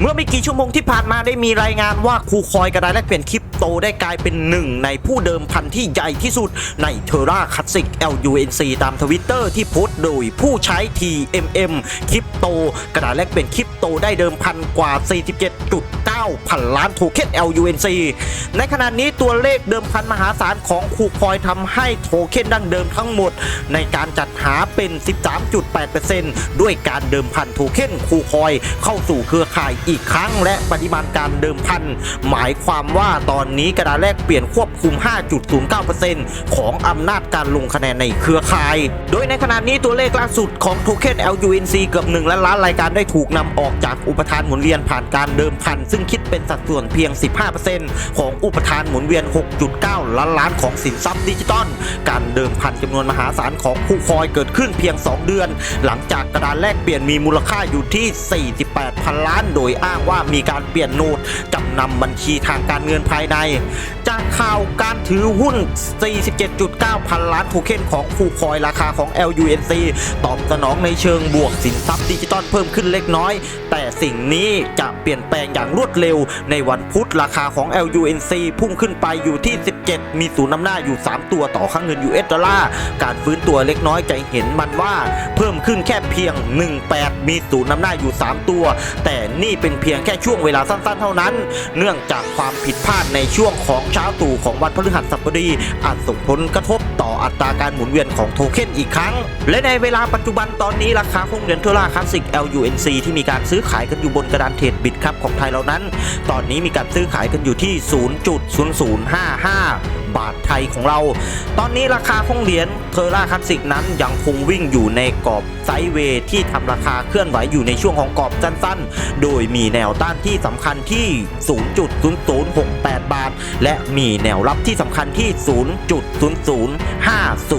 เมื่อไม่กี่ชั่วโมงที่ผ่านมาได้มีรายงานว่าครูคอยกระดาษแลกเปลี่ยนคลิป โตได้กลายเป็นหนึ่งในผู้เดิมพันที่ใหญ่ที่สุดในเทอร่าคัตซิก LUNC ตามทวิตเตอร์ที่โพสต์โดยผู้ใช้ TMM คริปโต กระดาษแลกเปลี่ยนคริปโตได้เดิมพันกว่า 47.9 พันล้านโทเค็น LUNC ในขณะนี้ตัวเลขเดิมพันมหาศาลของครูคอยทำให้โทเค็นดั้งเดิมทั้งหมด ในการจัดหาเป็น 13.8%ด้วยการเดิมพันโทเค็นครูคอยเข้าสู่เครือข่ายอีกครั้ง และปริมาณการเดิมพันหมายความว่าตอนนี้กระดาษแลกเปลี่ยนควบคุม 5.09%ของอำนาจการลงคะแนนในเครือข่าย โดยในขณะนี้ตัวเลขล่าสุดของโทเค็น LUNC เกือบ1ล้านล้านรายการได้ถูกนำออกจากอุปทานหมุนเวียนผ่านการเดิมพัน ซึ่งคิดเป็นสัดส่วนเพียง 15%ของอุปทานหมุนเวียน 6.9 ล้านล้านของสินทรัพย์ดิจิตอลการเดิมพันจำนวนมหาศาลของผู้คอยเกิดขึ้นเพียง 2 เดือน หลังจากกระดานแลกเปลี่ยนมีมูลค่าอยู่ที่ 48 พันล้าน โดยอ้างว่ามีการเปลี่ยนโนดจำนำบัญชีทางการเงินภายในจากข่าวการถือหุ้น 47.9 พันล้านโทเค็นของคูคอยราคาของ LUNC ตอบสนองในเชิงบวกสินทรัพย์ดิจิตอลเพิ่มขึ้นเล็กน้อย แต่สิ่งนี้จะเปลี่ยนแปลงอย่างรวดเร็ว ในวันพุธราคาของ LUNC พุ่งขึ้นไปอยู่ที่ 17 มีศูนย์นำหน้าอยู่ 3 ตัวต่อค่าเงิน US ดอลลาร์ การฟื้นตัวเล็กน้อยจะเห็นมันว่าเพิ่มขึ้นแค่เพียง 18 มีศูนย์นำหน้าอยู่ 3 ตัว แต่นี่เป็นเพียงแค่ช่วงเวลาสั้นๆ เท่านั้น เนื่องจากความผิดพลาดในช่วงของเช้าตู่ของวันพฤหัสบดี อาจส่งผลกระทบต่ออัตราการหมุนเวียนของโทเค็นอีกครั้ง และในเวลาปัจจุบันตอนนี้ราคาหุ้นเหรียญเทอร่าคลาสสิก LUNC ที่มีการซื้อขายกันอยู่บนกระดานเทรดบิตครับของไทยเรานั้น ตอนนี้มีการซื้อขายกันอยู่ที่ 0.0055บาทไทยของเรา ตอนนี้ราคาของเหรียญเทอร่าคลาสสิกนั้นยังคงวิ่งอยู่ในกรอบไซด์เวย์ที่ทำราคาเคลื่อนไหวอยู่ในช่วงของกรอบสั้นๆ โดยมีแนวต้านที่สำคัญที่ 0.0068 บาท และมีแนวรับที่สำคัญที่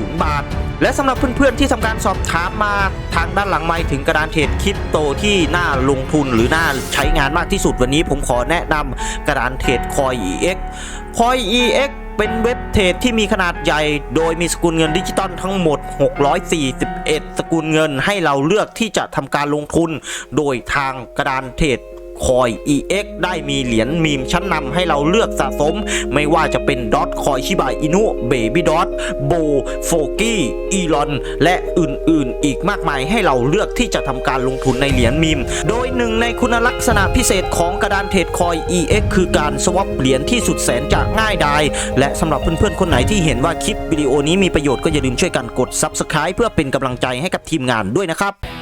0.0050 บาท และสำหรับเพื่อนๆที่ทำการสอบถามมาทางด้านหลังไมค์ถึงกระดานเทรดคริปโตที่น่าลงทุนหรือน่าใช้งานมากที่สุดวันนี้ผมขอแนะนำกระดานเทรดคอย EX คอย EX เป็นเว็บเทรดที่มีขนาดใหญ่ โดยมีสกุลเงินดิจิตอลทั้งหมด 641 สกุลเงินให้เราเลือกที่จะทำการลงทุน โดยทางกระดานเทรด คอย EX ได้มีเหรียญมีมชั้นนำให้เราเลือกสะสม ไม่ว่าจะเป็นดอทคอยชิบาอินุเบบี้ดอทโบโฟกี้อีลอน และอื่นๆ อีกมากมายให้เราเลือกที่จะทำการลงทุนในเหรียญมีม โดยหนึ่งในคุณลักษณะพิเศษของกระดานเทรดคอย EX คือการสวอปเหรียญที่สุดแสนจะง่ายดายและสำหรับเพื่อนๆ คนไหนที่เห็นว่าคลิปวิดีโอนี้มีประโยชน์ก็อย่าลืมช่วยกันกด Subscribe เพื่อเป็นกำลังใจให้กับทีมงานด้วยนะครับ